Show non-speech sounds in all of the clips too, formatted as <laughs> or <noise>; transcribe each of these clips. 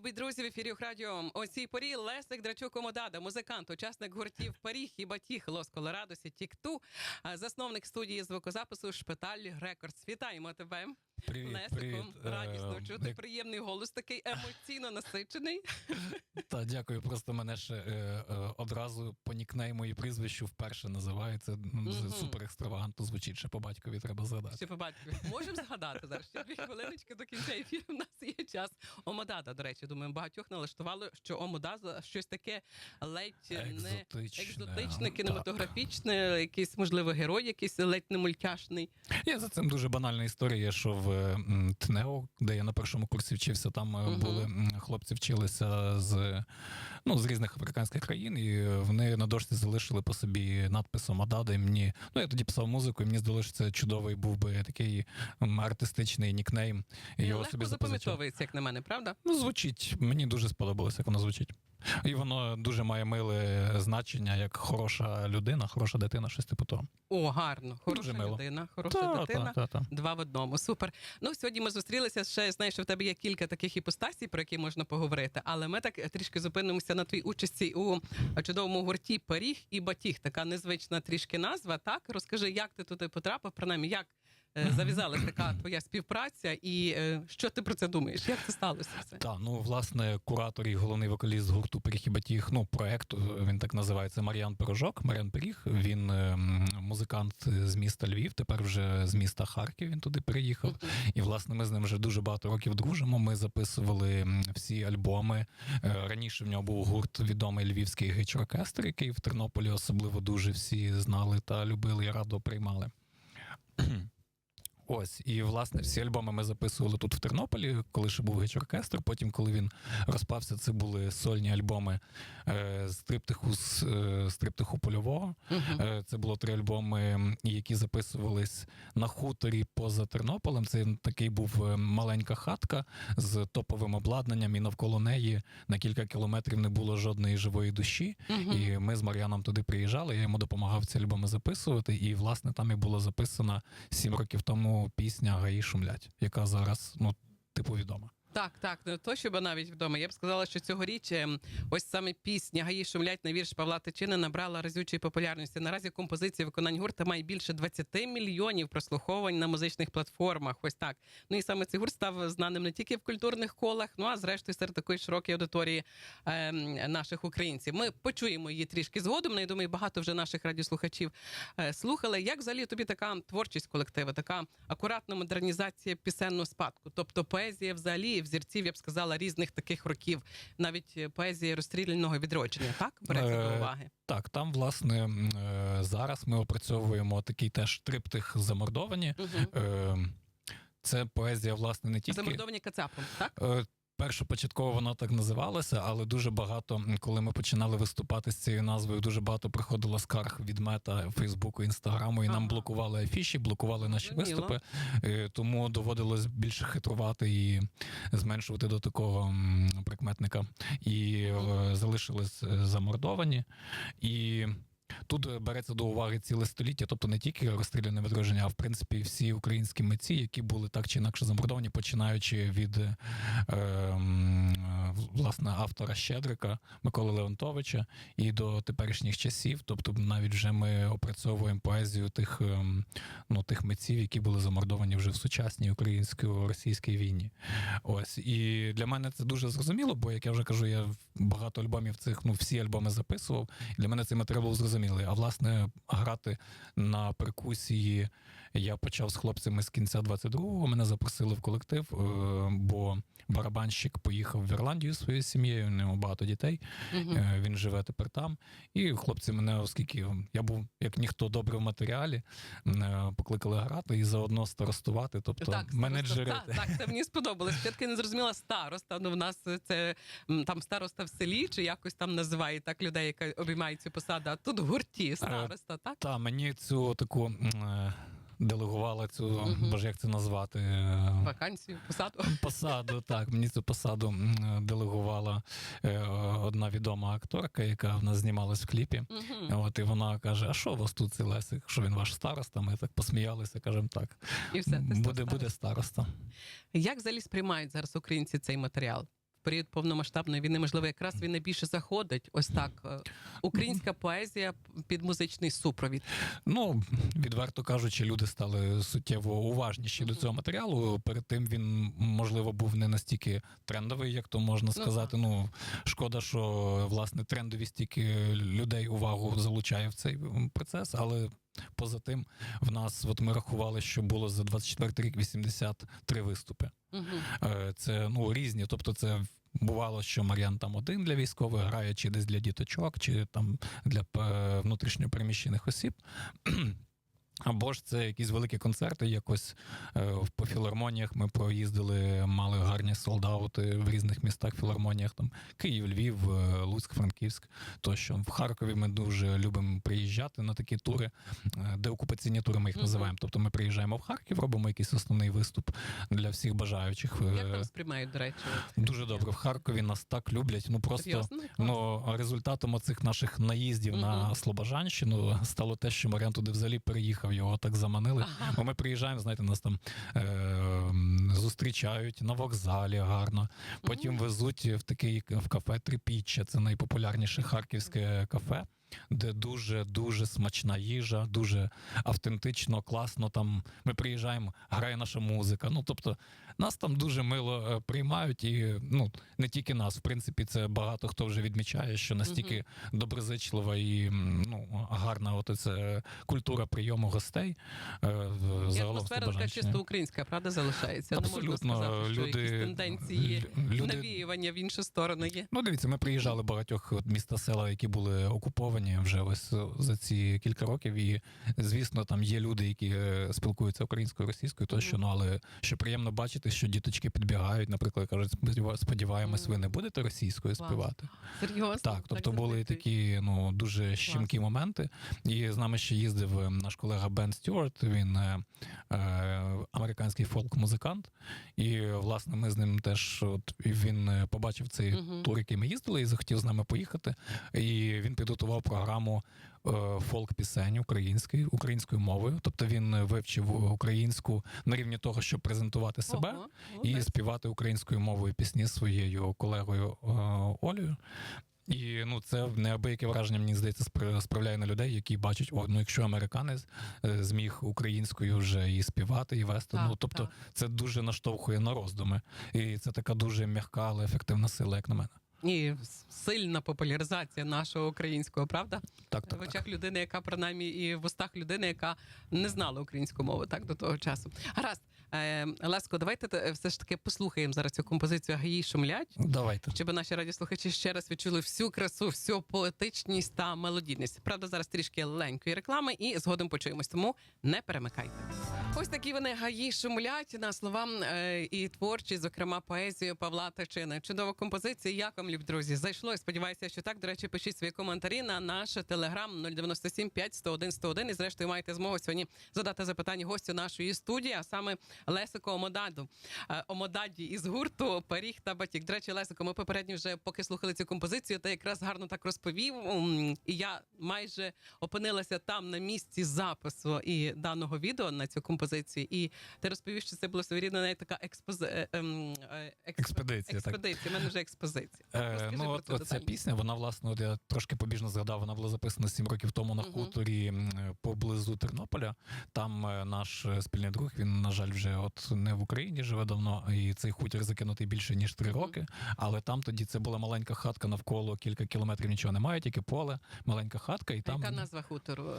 любі друзі, в ефірі Радіо. О цій порі Лесик Драчук Комодада, музикант, учасник гуртів Паріг і Батіх, Лос Колорадосі, Тікту, засновник студії звукозапису Шпиталь Рекордс. Вітаємо тебе. Привіт, Лесику, привіт. радісно Е, чути як- приємний голос, такий емоційно насичений. Та дякую. Просто мене ще е, е, одразу по нікнейму і прізвищу вперше називають. Це ну, супер екстравагантно звучить. Ще по батькові треба згадати. Ще по батькові. Можемо згадати зараз. Ще дві хвилиночки до кінця ефіру. У нас є час. Омодада, до речі, думаю, багатьох налаштувало, що Омодада щось таке ледь не Екзотичне. кінематографічне, якийсь, можливо, герой, якийсь ледь не мультяшний. Є за цим дуже банальна історія, що в м, ТНЕО, де я на першому курсі вчився, там Мгм. були хлопці вчилися з, ну, з різних африканських країн, і вони на дошці залишили по собі надписом Адада. І мені, ну я тоді писав музику, і мені здалося, що це чудовий був би такий артистичний нікнейм. І його Легко собі запам'ятовується, як на мене, правда? Ну, звучить. Мені дуже сподобалося, як воно звучить. І воно дуже має миле значення, як хороша людина, хороша дитина, щось типу того. О, гарно. Хороша Дуже мило. людина, хороша Та, дитина. та, та, та. Два в одному. Супер. Ну, сьогодні ми зустрілися. Ще знаєш, що в тебе є кілька таких іпостасій, про які можна поговорити. Але ми так трішки зупинимося на твоїй участі у чудовому гурті Паріг і Батіг. Така незвична трішки назва. Так розкажи, як ти туди потрапив, принаймні, як зав'язалася така твоя співпраця, і е, що ти про це думаєш? Як це сталося? Все? Так, ну власне, куратор і головний вокаліст гурту Перехібатіг, ну, проекту, він так називається Мар'ян Пирожок. Мар'ян Пиріг, він е, музикант з міста Львів, тепер вже з міста Харків він туди переїхав. І власне ми з ним вже дуже багато років дружимо. Ми записували всі альбоми. Е, Раніше в нього був гурт відомий львівський гич-оркестр, який в Тернополі особливо дуже всі знали та любили і радо приймали. Ось, і власне всі альбоми ми записували тут в Тернополі, коли ще був гич-оркестр. Потім, коли він розпався, це були сольні альбоми е, з триптиху з е, триптиху польового. Е, Це було три альбоми, які записувались на хуторі поза Тернополем. Це такий був е, маленька хатка з топовим обладнанням, і навколо неї на кілька кілометрів не було жодної живої душі. І ми з Мар'яном туди приїжджали. Я йому допомагав ці альбоми записувати. І власне там і була записана сім років тому пісня Гаї шумлять, яка зараз ну типу відома. Так, так, не то, щоб навіть вдома. Я б сказала, що цьогоріч ем, ось саме пісня Гаї шумлять на вірш Павла Тичини набрала разючої популярності. Наразі композиція виконань гурта має більше 20 мільйонів прослуховувань на музичних платформах. Ось так. Ну і саме цей гурт став знаним не тільки в культурних колах, ну а зрештою серед такої широкої аудиторії ем, наших українців. Ми почуємо її трішки згодом. Ну, я думаю, багато вже наших радіослухачів е, слухали. Як взагалі тобі така творчість колективу, така акуратна модернізація пісенного спадку? Тобто поезія взагалі взірців, я б сказала, різних таких років, навіть поезії розстріляного відродження, так береться до Е, уваги. Так, там власне е, зараз ми опрацьовуємо такий теж триптих замордовані. Угу. Е, Це поезія, власне, не тільки Замордовані кацапом, так? Першопочатково воно так називалося, але дуже багато, коли ми починали виступати з цією назвою, дуже багато приходило скарг від мета Фейсбуку, Інстаграму, і Ага. нам блокували афіші, блокували наші виступи. Е, Тому доводилось більше хитрувати і зменшувати до такого прикметника. І е, залишились е, замордовані. І Тут е, береться до уваги ціле століття, тобто не тільки розстріляне відродження, а в принципі всі українські митці, які були так чи інакше замордовані, починаючи від е, ем, е, власне автора Щедрика Миколи Леонтовича і до теперішніх часів. Тобто, навіть вже ми опрацьовуємо поезію тих, ем, ну, тих митців, які були замордовані вже в сучасній українсько-російській війні. Ось і для мене це дуже зрозуміло, бо як я вже кажу, я багато альбомів цих, ну всі альбоми записував. І для мене цей матеріал був зрозумілий. А власне, грати на перкусії я почав з хлопцями з кінця 22-го. Мене запросили в колектив, е, бо барабанщик поїхав в Ірландію зі своєю сім'єю. У нього багато дітей. Угу. Е, Він живе тепер там. І хлопці мене, оскільки я був як ніхто добре в матеріалі, е, покликали грати і заодно старостувати, тобто Так, менеджерити. Так, так, це мені сподобалось. Я не зрозуміла староста. Ну в нас це там староста в селі, чи якось там називають так людей, які обіймають цю посаду. А тут гурті староста, так? Та мені цю таку делегувала цю, Мгм. боже, як це назвати? Вакансію, посаду. Посаду, так, мені цю посаду делегувала е, одна відома акторка, яка в нас знімалась в кліпі. Угу. От і вона каже: А що у вас тут цей Лесик? Що він ваш староста? Ми так посміялися, кажемо так. І все, ти буде, буде староста. Як взагалі сприймають зараз українці цей матеріал? Період повномасштабної війни, можливо, якраз він найбільше заходить. Ось так. е, Українська поезія під музичний супровід. Ну, відверто кажучи, люди стали суттєво уважніші до цього матеріалу. Перед тим він, можливо, був не настільки трендовий, як то можна сказати. Ну, шкода, що власне трендовість тільки людей увагу залучає в цей процес, але. Поза тим, в нас, от ми рахували, що було за 24 рік 83 виступи. Угу. Е, Це ну різні. Тобто, це бувало, що Мар'ян там один для військових грає, чи десь для діточок, чи там для внутрішньопереміщених осіб. Або ж це якісь великі концерти, якось е, по філармоніях ми проїздили, мали гарні солдаути в різних містах, філармоніях, там Київ, Львів, е, Луцьк, Франківськ. Тощо в Харкові ми дуже любимо приїжджати на такі тури, е, де окупаційні тури ми їх називаємо. Тобто ми приїжджаємо в Харків, робимо якийсь основний виступ для всіх бажаючих. Як там сприймають, до речі? Дуже добре. В Харкові нас так люблять. Ну просто Серйозно? ну результатом оцих наших наїздів на Слобожанщину стало те, що Маріан туди взагалі переїхав. Його так заманили. Ага. Бо ми приїжджаємо, знаєте, нас там е- зустрічають на вокзалі гарно. Потім везуть в такий в кафе Трипіччя. Це найпопулярніше харківське кафе. Де дуже дуже смачна їжа, дуже автентично, класно. Там ми приїжджаємо, грає наша музика. Ну тобто, нас там дуже мило е, приймають, і ну не тільки нас. В принципі, це багато хто вже відмічає, що настільки доброзичлива і ну гарна, от це культура прийому гостей. е, Загалом атмосфера така чисто українська, правда, залишається. Не можна Абсолютно сказати, що люди якісь тенденції люди навіювання в іншу сторону є. Ну, дивіться, ми приїжджали багатьох міста села, які були окуповані вже ось за ці кілька років. І звісно, там є люди, які е, спілкуються українською, російською, тощо. Мгм. Ну але що приємно бачити, що діточки підбігають, наприклад, кажуть, «Сподіва- сподіваємось, ви не будете російською співати. Серйозно? Так, тобто були завжди. такі ну дуже щемкі моменти. І з нами ще їздив е, наш колега Бен Стюарт. Він е, е, американський фолк-музикант. І власне ми з ним теж от він е, побачив цей Мгм. тур, який ми їздили, і захотів з нами поїхати. І він підготував програму е, фолк-пісень української українською мовою. Тобто він вивчив українську на рівні того, щоб презентувати себе Ого, і співати українською мовою пісні своєю колегою е, Олею. І ну це неабияке враження, мені здається, спра- справляє на людей, які бачать, о, ну якщо американець е, зміг українською вже і співати, і вести. Так, ну тобто так. це дуже наштовхує на роздуми. І це така дуже м'яка, але ефективна сила, як на мене. І сильна популяризація нашого українського, правда? Так, в так, так. очах людини, яка принаймні і в устах людини, яка не знала українську мову так до того часу. Гаразд, Леско, давайте все ж таки послухаємо зараз цю композицію Гаї шумлять. Давайте. Щоб наші радіослухачі ще раз відчули всю красу, всю поетичність та мелодійність. Правда, зараз трішки ленької реклами, і згодом почуємось. Тому не перемикайте. Ось такі вони гаї шумлять на словам е, і творчість, зокрема поезію Павла Тичини. Чудова композиція. Як вам, любі друзі? Зайшло. Сподіваюся, що так. До речі, пишіть свої коментарі на наш телеграм 097 5 101 101. І зрештою маєте змогу сьогодні задати запитання гостю нашої студії, а саме Лесико Омодаду. Е, Омодаді із гурту Пиріг та Батік. До речі, Лесико, ми попередньо вже поки слухали цю композицію, ти якраз гарно так розповів. І я майже опинилася там на місці запису і даного відео на цю композицію. І ти розповів, що це було своєрідна навіть така експози... е, ем, е, експо- Експедиція, експедиція. У мене вже експозиція. Е, ну, от, от ця пісня, вона власне, от я трошки побіжно згадав, вона була записана сім років тому на хуторі поблизу Тернополя. Там е, наш спільний друг, він, на жаль, вже от не в Україні живе давно, і цей хутір закинутий більше ніж три роки. Але там тоді це була маленька хатка навколо кілька кілометрів нічого немає, тільки поле, маленька хатка, і там Яка назва хутору?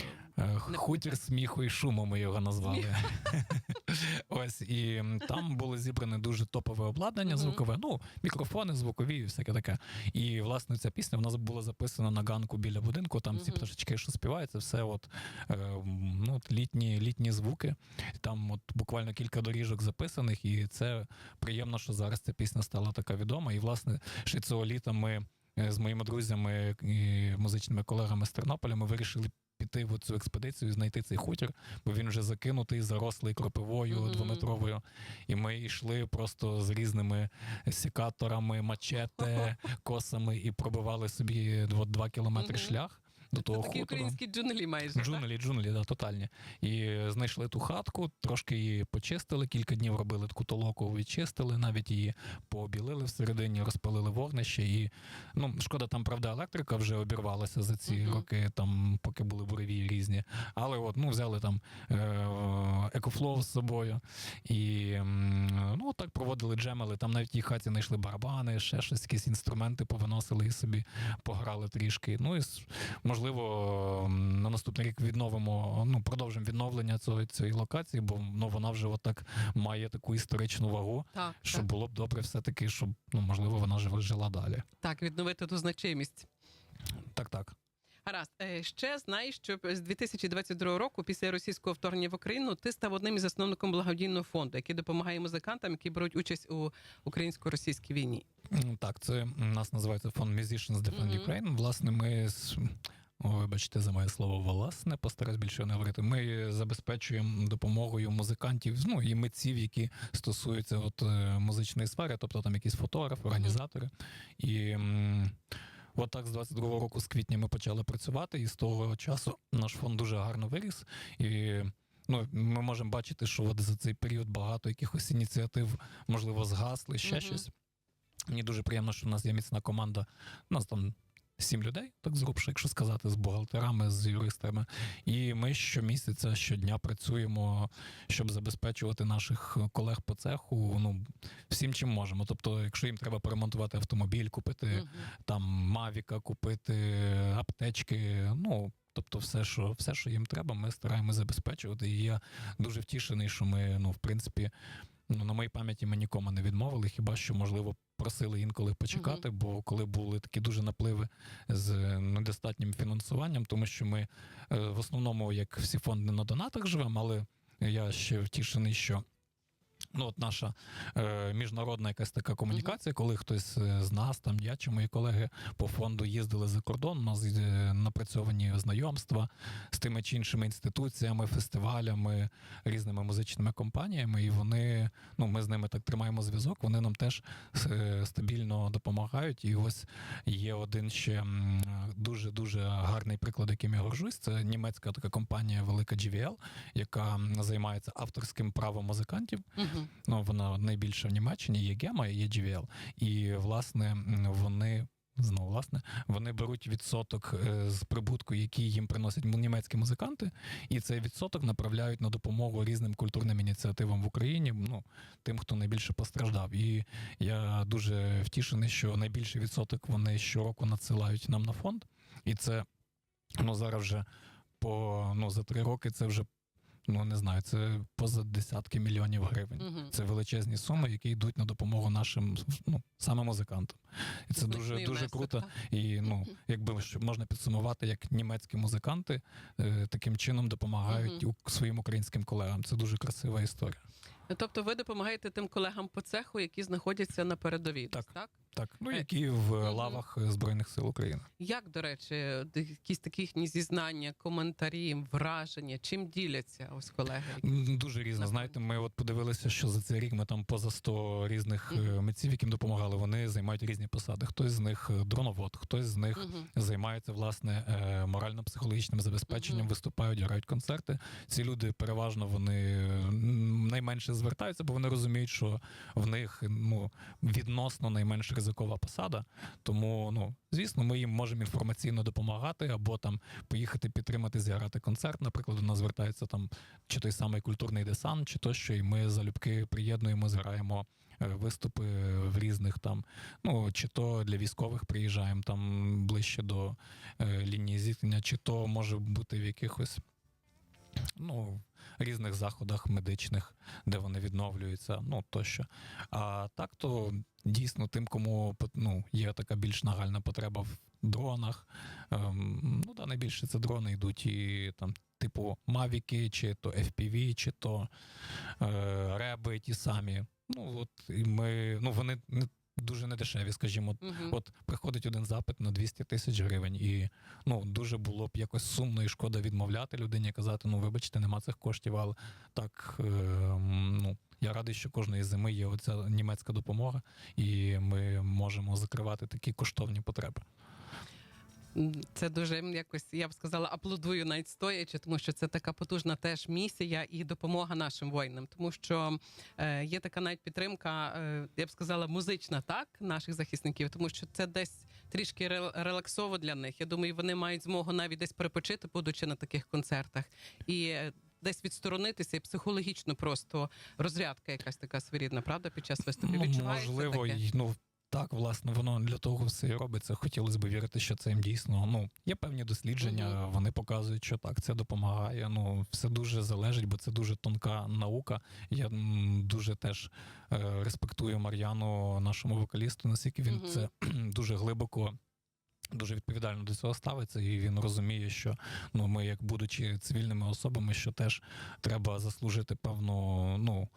Хутір сміху і шуму ми його назвали. <laughs> Ось і там було зібране дуже топове обладнання звукове, ну, мікрофони, звукові і всяке таке. І власне ця пісня вона була записана на ганку біля будинку. Там ці пташечки, що співають, це все от, е, ну, літні, літні звуки. Там от буквально кілька доріжок записаних, і це приємно, що зараз ця пісня стала така відома. І власне ще цього літа ми е, з моїми друзями і музичними колегами з Тернополя ми вирішили піти в цю експедицію, знайти цей хутір, бо він вже закинутий, зарослий кропивою Мгм. двометровою. І ми йшли просто з різними секаторами, мачете, <laughs> косами і пробивали собі два кілометри -hmm. шлях. До Це того такі українські джунглі майже. Джунглі, джунглі, да, тотальні. І знайшли ту хатку, трошки її почистили, кілька днів робили таку толоку, відчистили, навіть її пообілили всередині, розпалили вогнище. І ну, шкода, там правда електрика вже обірвалася за ці Мгм. роки, там поки були буревії різні. Але от ну взяли там екофлоу з собою. І ну так проводили джемели. Там навіть в тій хаті знайшли барабани, ще щось, якісь інструменти повиносили і собі пограли трішки. Ну і с- можливо на наступний рік відновимо, ну продовжимо відновлення цього цієї локації, бо ну вона вже отак має таку історичну вагу, Так, що так. було б добре, все таки, щоб ну можливо вона жила, жила далі. так, відновити ту значимість. Так, так. Гаразд, Е, ще знаєш, що з 2022 року, після російського вторгнення в Україну, ти став одним із засновником благодійного фонду, який допомагає музикантам, які беруть участь у українсько-російській війні. Так, це у нас називається фонд Musicians Defend. Ukraine. Власне, ми з. О, вибачте за моє слово власне, постараюсь більше не говорити. Ми забезпечуємо допомогою музикантів, ну і митців, які стосуються от е, музичної сфери, тобто там якісь фотографи, організатори. І от так з 22-го року, з квітня, ми почали працювати, і з того часу наш фонд дуже гарно виріс. І ну, ми можемо бачити, що от за цей період багато якихось ініціатив, можливо, згасли, ще Мгм. щось. Мені дуже приємно, що в нас є міцна команда. У нас там сім людей, так зрубше, якщо сказати, з бухгалтерами, з юристами. І ми щомісяця, щодня працюємо, щоб забезпечувати наших колег по цеху. Ну всім чим можемо. Тобто, якщо їм треба поремонтувати автомобіль, купити Мгм. там Мавіка, купити аптечки. Ну тобто, все, що все, що їм треба, ми стараємося забезпечувати. І я дуже втішений, що ми, ну, в принципі, ну на моїй пам'яті ми нікому не відмовили. Хіба що можливо просили інколи почекати, бо коли були такі дуже напливи з недостатнім фінансуванням, тому що ми е, в основному, як всі фонди на донатах живемо, але я ще втішений, що. Ну, от наша е, міжнародна якась така комунікація, коли хтось е, з нас, там я чи мої колеги по фонду їздили за кордон, у нас е, напрацьовані знайомства з тими чи іншими інституціями, фестивалями, різними музичними компаніями, і вони, ну, ми з ними так тримаємо зв'язок, вони нам теж е, стабільно допомагають. І ось є один ще дуже-дуже гарний приклад, яким я горжусь. Це німецька така компанія Велика GVL, яка займається авторським правом музикантів. Ну, вона найбільша в Німеччині, є Гема є GVL. І, власне, вони. Знову, власне, вони беруть відсоток е, з прибутку, який їм приносять німецькі музиканти, і цей відсоток направляють на допомогу різним культурним ініціативам в Україні, ну тим, хто найбільше постраждав. І я дуже втішений, що найбільший відсоток вони щороку надсилають нам на фонд. І це ну зараз вже по ну за три роки це вже ну не знаю, це поза десятки мільйонів гривень. Мгм. Це величезні суми, які йдуть на допомогу нашим ну саме музикантам. І це дуже дуже внесок, круто. І ну, якби можна підсумувати, як німецькі музиканти е, таким чином допомагають Мгм. у своїм українським колегам. Це дуже красива історія. Тобто ви допомагаєте тим колегам по цеху, які знаходяться на передовій. Так. так? Так, ну Е, які в лавах збройних сил України. Як, до речі, якісь такі їхні зізнання, коментарі, враження, чим діляться ось колеги? Дуже різно. Знаєте, ми от подивилися, що за цей рік ми там поза 100 різних е, митців, яким допомагали. Вони займають різні посади. Хтось з них е, дроновод, хтось з них Мгм. займаються власне морально-психологічним забезпеченням, виступають, грають концерти. Ці люди переважно вони найменше звертаються, бо вони розуміють, що в них ну відносно найменш ризикова посада. Тому, ну звісно, ми їм можемо інформаційно допомагати або там поїхати підтримати, зіграти концерт. Наприклад, до нас звертається там чи той самий культурний десант, чи то, що і ми залюбки приєднуємо, зграємо е, виступи в різних там. Ну чи то для військових приїжджаємо там ближче до е, лінії зіткнення, чи то може бути в якихось. Ну, різних заходах медичних, де вони відновлюються, ну тощо. А так то дійсно тим, кому ну, є така більш нагальна потреба в дронах. Ем, ну да, найбільше це дрони йдуть і там, типу Мавіки, чи то FPV, чи то е, реби ті самі. Ну, от і ми, ну, вони дуже недешеві, скажімо. Мгм. От приходить один запит на 200 тисяч гривень, і ну дуже було б якось сумно і шкода відмовляти людині, казати: ну вибачте, нема цих коштів, але так е, ну. Я радий, що кожної зими є оця німецька допомога, і ми можемо закривати такі коштовні потреби. Це дуже якось, я б сказала, аплодую навіть стоячи, тому що це така потужна теж місія і допомога нашим воїнам. Тому що е, є така навіть підтримка, е, я б сказала, музична так наших захисників, тому що це десь трішки релаксово для них. Я думаю, вони мають змогу навіть десь перепочити, будучи на таких концертах, і е, десь відсторонитися, і психологічно просто розрядка якась така своєрідна, правда, під час виступів. Ну, Відчувається можливо, таке? ну так, власне, воно для того все і робиться. Хотілося б вірити, що це їм дійсно. Ну є певні дослідження, вони показують, що так, це допомагає. Ну все дуже залежить, бо це дуже тонка наука. Я дуже теж е, респектую Мар'яну, нашому вокалісту, наскільки він це <clears throat> дуже глибоко. Дуже відповідально до цього ставиться, і він розуміє, що ну ми, як будучи цивільними особами, що теж треба заслужити певну, ну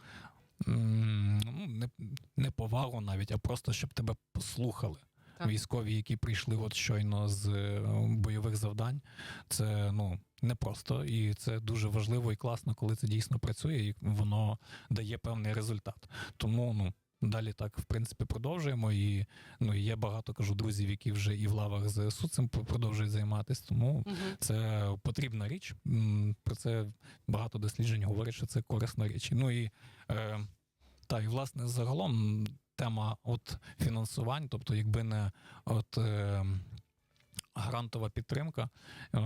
ну, не, не повагу навіть, а просто щоб тебе послухали. Так. Військові, які прийшли от щойно з е, бойових завдань, це ну непросто, і це дуже важливо і класно, коли це дійсно працює, і воно дає певний результат. Тому ну. Далі так, в принципі, продовжуємо. І ну є багато кажу друзів, які вже і в лавах ЗСУ цим продовжують займатися. Тому угу. це потрібна річ. Про це багато досліджень говорять, що це корисна річ. Ну і е, та і власне загалом тема от фінансувань, тобто, якби не от. Е, Грантова підтримка, е,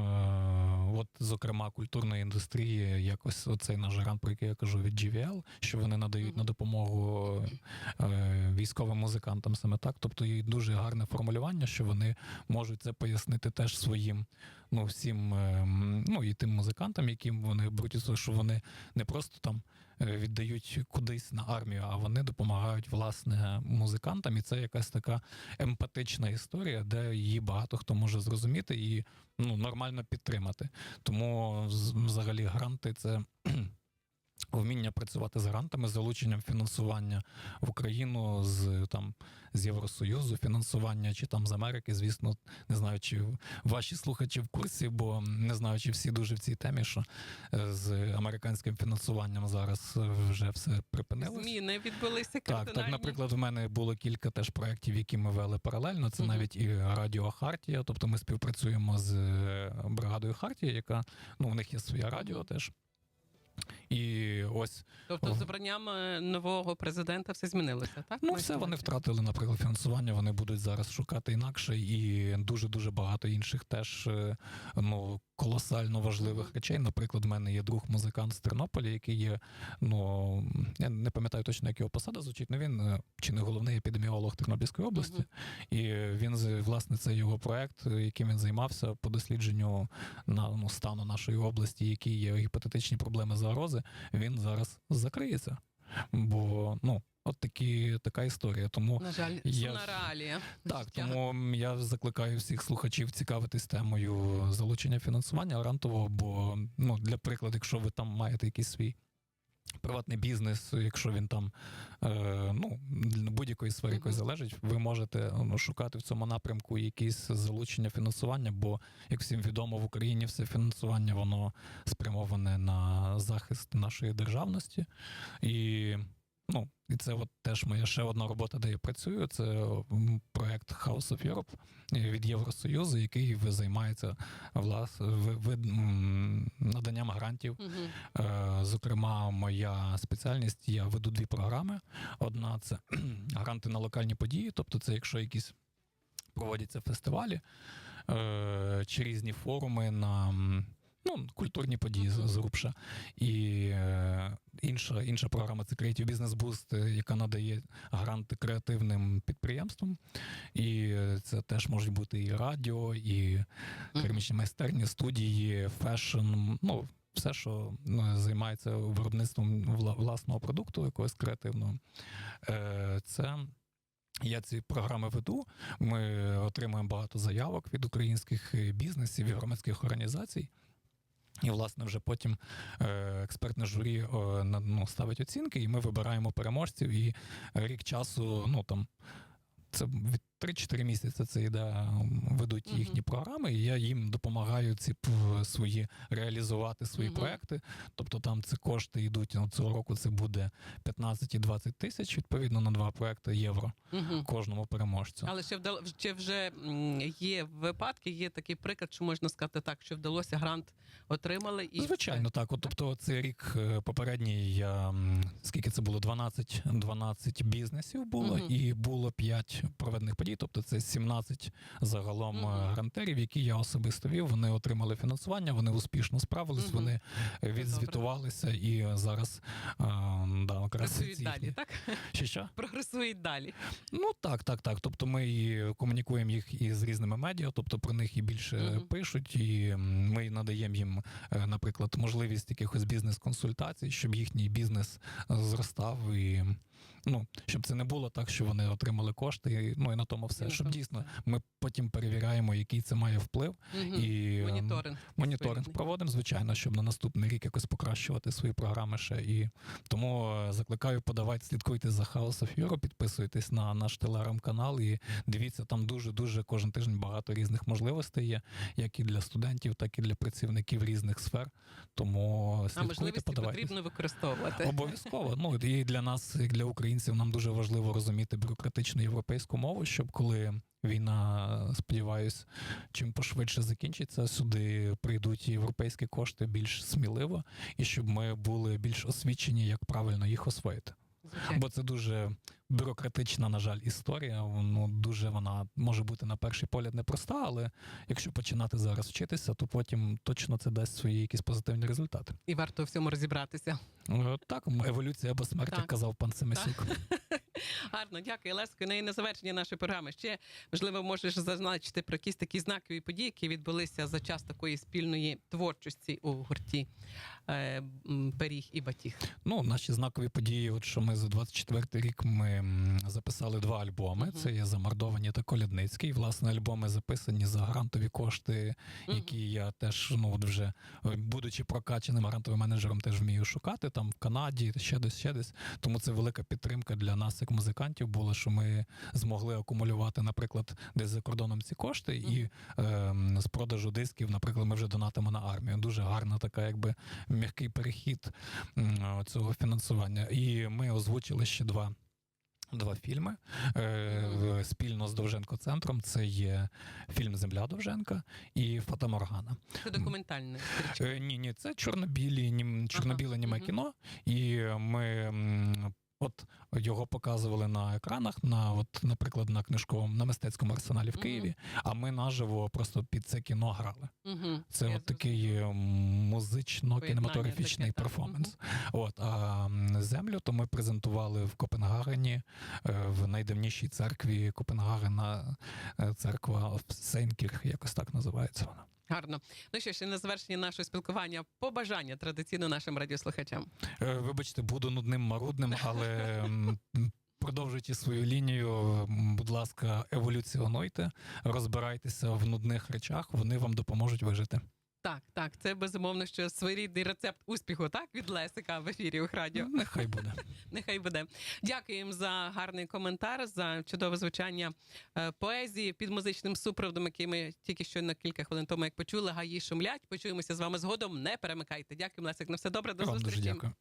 от, зокрема, культурної індустрії, якось оцей наш грант, про який я кажу від GVL, що вони надають на допомогу е, військовим музикантам саме так. Тобто і дуже гарне формулювання, що вони можуть це пояснити теж своїм, ну всім, е, ну і тим музикантам, яким вони беруть, що вони не просто там віддають кудись на армію, а вони допомагають власне музикантам, і це якась така емпатична історія, де її багато хто може зрозуміти і ну нормально підтримати. Тому взагалі гранти це. Вміння працювати з грантами, з залученням фінансування в Україну з там з Євросоюзу, фінансування чи там з Америки. Звісно, не знаю, чи ваші слухачі в курсі, бо не знаю, чи всі дуже в цій темі, що е, з американським фінансуванням зараз вже все припинилось. Зміни відбулися Так, кардинальні. так, наприклад, в мене було кілька теж проєктів, які ми вели паралельно. Це Мгм. навіть і Радіо Хартія. Тобто ми співпрацюємо з е, бригадою Хартія, яка ну, у них є своє радіо теж. І ось Тобто, з обранням е, нового президента все змінилося, так? ну все вони втратили, наприклад, фінансування. Вони будуть зараз шукати інакше, і дуже дуже багато інших теж е, ну колосально важливих речей. Наприклад, в мене є друг музикант з Тернополя, який є. Ну я не пам'ятаю точно, як його посада звучить. але він е, чи не головний епідеміолог Тернопільської області. Мгм. І він власне це його проект, яким він займався по дослідженню на ну, стану нашої області, які є гіпотетичні проблеми загрози. Він зараз закриється. Бо ну, от такі така історія. Тому На жаль, Я- на реалія. так, тому я закликаю всіх слухачів цікавитись темою залучення фінансування грантового. Бо ну для прикладу, якщо ви там маєте якийсь свій. Приватний бізнес, якщо він там е, ну, будь-якої сфери якої залежить, ви можете ну, шукати в цьому напрямку якісь залучення фінансування, бо, як всім відомо, в Україні все фінансування воно спрямоване на захист нашої державності. І, ну, і це от теж моя ще одна робота, де я працюю. Це проект House of Europe е, від Євросоюзу, який займається влас, наданням грантів. Е, Зокрема, моя спеціальність, я веду дві програми. Одна це <clears throat> гранти на локальні події, тобто це якщо якісь проводяться фестивалі е, чи різні форуми на ну, культурні події з грубша. І е, інша, інша програма це Creative Business Boost, е, яка надає гранти креативним підприємствам. І е, це теж можуть бути і радіо, і Мгм. керамічні майстерні, студії, фешн, ну. Все, що ну, займається виробництвом власного продукту, якогось креативного, Е, це я ці програми веду. Ми отримуємо багато заявок від українських е, бізнесів і громадських організацій. І, власне, вже потім е, експертне журі е, ну, ставить оцінки, і ми вибираємо переможців. І рік часу, ну там це від 3-4 місяці це йде, м, ведуть їхні програми, і я їм допомагаю ці свої реалізувати свої Мгм. проекти. Тобто там ці кошти йдуть ну, цього року. Це буде 15 і 20 тисяч відповідно на два проекти євро Мгм. кожному переможцю. Але ще вдало, чи вже є випадки, є такий приклад, що можна сказати так, що вдалося грант отримали і Звичайно, так. От, тобто, цей рік е, попередній я скільки це було? 12, 12 бізнесів було, Мгм. і було 5 проведених подій. Тобто, це 17 загалом е, Мгм. грантерів, які я особисто вів. Вони отримали фінансування, вони успішно справились, Мгм. вони е, відзвітувалися і зараз е, да, прогресують ці далі, так? Ще що? Прогресують далі. Ну так, так, так. Тобто ми і комунікуємо їх із різними медіа, тобто про них і більше Мгм. пишуть, і ми надаємо їм, е, наприклад, можливість якихось бізнес-консультацій, щоб їхній бізнес зростав і. Ну, щоб це не було так, що вони отримали кошти, і, ну і на тому все. на щоб тому дійсно все. ми потім перевіряємо, який це має вплив, Мгм. і ем, Моніторинг. моніторинг проводимо, звичайно, щоб на наступний рік якось покращувати свої програми ще. І тому е, закликаю подавати, слідкуйте за House of Euro, підписуйтесь на наш телеграм-канал і дивіться, там дуже дуже кожен тиждень багато різних можливостей є, як і для студентів, так і для працівників різних сфер. Тому А слідкуйте, можливості подавайте. потрібно використовувати. Обов'язково. Ну і для нас, як для українців, нам дуже важливо розуміти бюрократичну європейську мову, щоб коли війна, сподіваюсь, чим пошвидше закінчиться, сюди прийдуть європейські кошти більш сміливо, і щоб ми були більш освічені, як правильно їх освоїти. Звичайно. Бо це дуже бюрократична, на жаль, історія. Ну дуже вона може бути на перший погляд непроста, але якщо починати зараз вчитися, то потім точно це дасть свої якісь позитивні результати. І варто в цьому розібратися. Е, Так, еволюція або смерть, Так. як казав пан Семесюк. Гарно, дякую, Леско. Ну і на завершення нашої програми ще можливо можеш зазначити про якісь такі знакові події, які відбулися за час такої спільної творчості у гурті е, м, Пиріг і Батіг. Ну, наші знакові події, от що ми за 24 рік ми записали два альбоми. Мгм. Це є Замордовані та Колядницький. Власне, альбоми записані за грантові кошти, які я теж, ну от вже е, будучи прокачаним грантовим менеджером, теж вмію шукати там в Канаді, ще десь, ще десь. Тому це велика підтримка для нас, як музикантів, була, що ми змогли акумулювати, наприклад, десь за кордоном ці кошти, і е, з продажу дисків, наприклад, ми вже донатимо на армію. Дуже гарна така, якби м'який перехід цього фінансування. І ми озвучили ще два. Два фільми е, спільно з Довженко центром. Це є фільм Земля Довженка і Фатаморгана. Це документальне. Е, ні, ні, це чорно-білі, нім, чорно-біле німе мгм. кіно, і ми от його показували на екранах, на от, наприклад, на книжковому на мистецькому арсеналі в. Києві. А ми наживо просто під це кіно грали. Мгм. Це Я от такий е, музично-кінематографічний таке, так. перформанс. От а землю то ми презентували в Копенгагені е, в найдавнішій церкві Копенгагена. Церква Сейнкірх, якось так називається вона. Гарно. Ну що ж, і на завершення нашого спілкування побажання традиційно нашим радіослухачам. Е, Вибачте, буду нудним марудним, але продовжуйте свою лінію. Будь ласка, еволюціонуйте, розбирайтеся в нудних речах, вони вам допоможуть вижити. Так, так, це безумовно, що своєрідний рецепт успіху, так, від Лесика в ефірі у радіо. Нехай буде. <laughs> Нехай буде. Дякуємо за гарний коментар, за чудове звучання е, поезії під музичним супроводом, який ми тільки що на кілька хвилин тому як почули. Гаї шумлять. Почуємося з вами згодом. Не перемикайте. Дякуємо, Лесик. На все добре. До Вам дуже дякую.